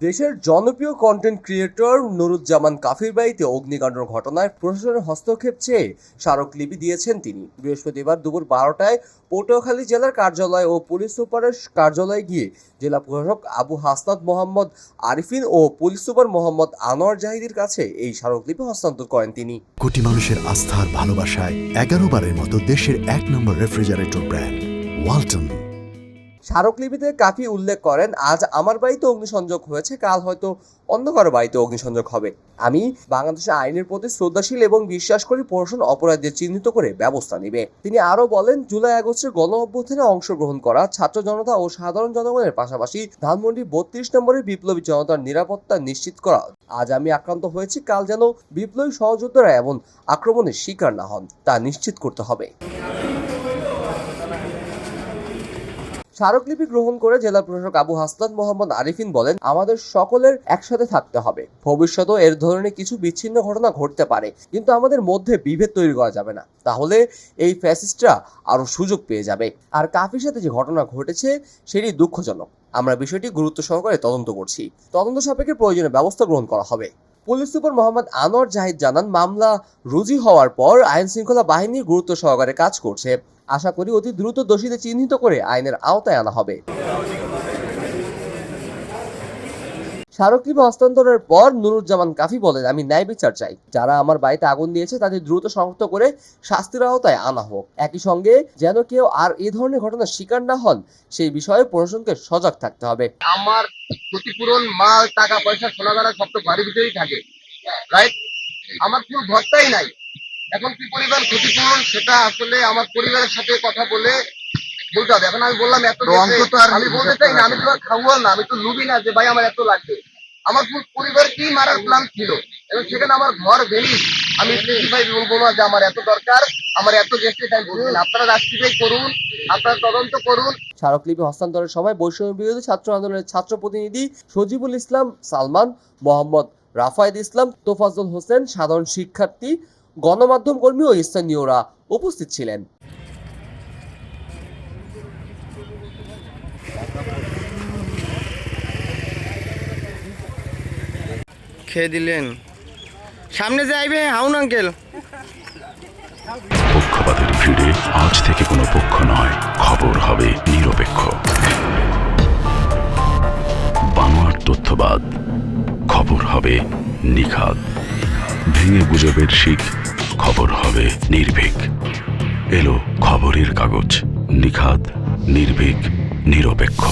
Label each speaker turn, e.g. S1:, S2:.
S1: দেশের জনপ্রিয় content creator Nuruzzaman কাফির বাড়িতে অগ্নিকাণ্ডের ঘটনায় প্রশাসনের হস্তক্ষেপ চেয়ে স্মারকলিপি দিয়েছেন তিনি। বৃহস্পতিবার দুপুর বারোটায় পটুয়াখালী জেলার কার্যালয় ও পুলিশ সুপারের কার্যালয়ে গিয়ে জেলা প্রশাসক আবু হাসনাত মোহাম্মদ আরিফিন ও পুলিশ সুপার মোহাম্মদ আনোয়ার জাহিদের কাছে এই স্মারকলিপি হস্তান্তর করেন তিনি।
S2: কোটি মানুষের আস্থার ভালোবাসায় এগারো বারের মতো দেশের এক নম্বর রেফ্রিজারেটর ব্র্যান্ড, ওয়ালটন।
S1: স্মারকলিপিতে কাফি উল্লেখ করেন, আজ আমার বাড়িতে অগ্নিসংযোগ হয়েছে, কাল হয়তো অন্য কারও বাড়িতে অগ্নিসংযোগ হবে। আমি বাংলাদেশের আইনের প্রতি শ্রদ্ধাশীল এবং বিশ্বাস করি প্রশাসন অপরাধীদের চিহ্নিত করে ব্যবস্থা নেবে। তিনি আরও বলেন, জুলাই আগস্টের গণ অভ্যুত্থানে অংশগ্রহণ করা, ছাত্র জনতা ও সাধারণ জনগণের পাশাপাশি ধানমন্ডি বত্রিশ নম্বরের বিপ্লবী জনতার নিরাপত্তা নিশ্চিত করা। আজ আমি আক্রান্ত হয়েছি, কাল যেন বিপ্লবী সহযোদ্ধারা এমন আক্রমণের শিকার না হন, তা নিশ্চিত করতে হবে। স্মারকলিপি গ্রহণ করে জেলা প্রশাসক আবু হাসনাত মোহাম্মদ আরিফিন বলেন, আমাদের সকলের একসাথে থাকতে হবে। ভবিষ্যতেও এর ধরনের কিছু বিচ্ছিন্ন ঘটনা ঘটতে পারে, কিন্তু আমাদের মধ্যে বিভেদ তৈরি করা যাবে না। তাহলে এই ফ্যাসিস্টরা আরও সুযোগ পেয়ে যাবে। আর কাফির সাথে যে ঘটনা ঘটেছে, সেটি দুঃখজনক। আমরা বিষয়টি গুরুত্ব সহকারে তদন্ত করছি। তদন্ত সাপেক্ষে প্রয়োজনীয় ব্যবস্থা গ্রহণ করা হবে। পুলিশ সুপার মোহাম্মদ আনোয়ার জাহিদ জানান, মামলা রুজি হওয়ার পর আইন শৃঙ্খলা বাহিনী গুরুত্ব সহকারে কাজ করছে। আশা করি অতি দ্রুত দোষীদের চিহ্নিত করে আইনের আওতায় আনা হবে। স্মারকলিপি হস্তান্তরের পর নুরুজ্জামান কাফি বলেন আমি ন্যায় বিচার চাই। যারা আমার বাড়িতে আগুন দিয়েছে তাদের দ্রুত শনাক্ত করে শাস্তির আওতায় আনা হোক। একই সঙ্গে যেন কেউ আর এই ধরনের ঘটনার শিকার না হন সেই বিষয়ে প্রশাসনকে সজাগ থাকতে হবে।
S3: আমার ক্ষতিপূরণ মাল টাকা পয়সা সোনা দানা সব তো বাড়ির ভিতরেই থাকে। রাইট আমার কোনো ভরটাই নাই। এখন কি পরিমাণ ক্ষতিপূরণ সেটা আসলে আমার পরিবারের সাথে কথা বলে বলতে হবে। এখন আমি বললাম এত আমি বলতে চাই না আমি তো খাব না আমি তো লুবি না যে ভাই আমার এত লাগবে। আমার পুরো পরিবারকেই মারার প্ল্যান ছিল? এবং সেখানে আমার ঘর ভেঙে আমি স্পেসিফাই বলব না যে আমার এত দরকার, আমার এত গেছে তাই বলবেন আপনারা রাষ্ট্রীয় করুন, আপনারা তদন্ত করুন।
S1: স্মারকলিপি হস্তান্তরের সময় বৈষম্য বিরোধী ছাত্র আন্দোলনের ছাত্র প্রতিনিধি সজিবুল ইসলাম, সালমান মোহাম্মদ রাফায়েদ ইসলাম তোফাজুল হোসেন, সাধারণ শিক্ষার্থী, গণমাধ্যম কর্মী ও স্থানীয়রা উপস্থিত ছিলেন।
S4: খেয়ে দিলেন। সামনে যে আইবে, হাউন আঙ্কেল।
S5: পক্ষপাতের ভিড়ে আজ থেকে কোনো পক্ষ নয়, খবর হবে নিরপেক্ষ। বানোয়ার তথ্যবাদ, খবর হবে নিখাদ। ভেঙে গুজবের শিখ, খবর হবে নির্ভীক। এলো খবরের কাগজ, নিখাদ, নির্ভীক, নিরপেক্ষ।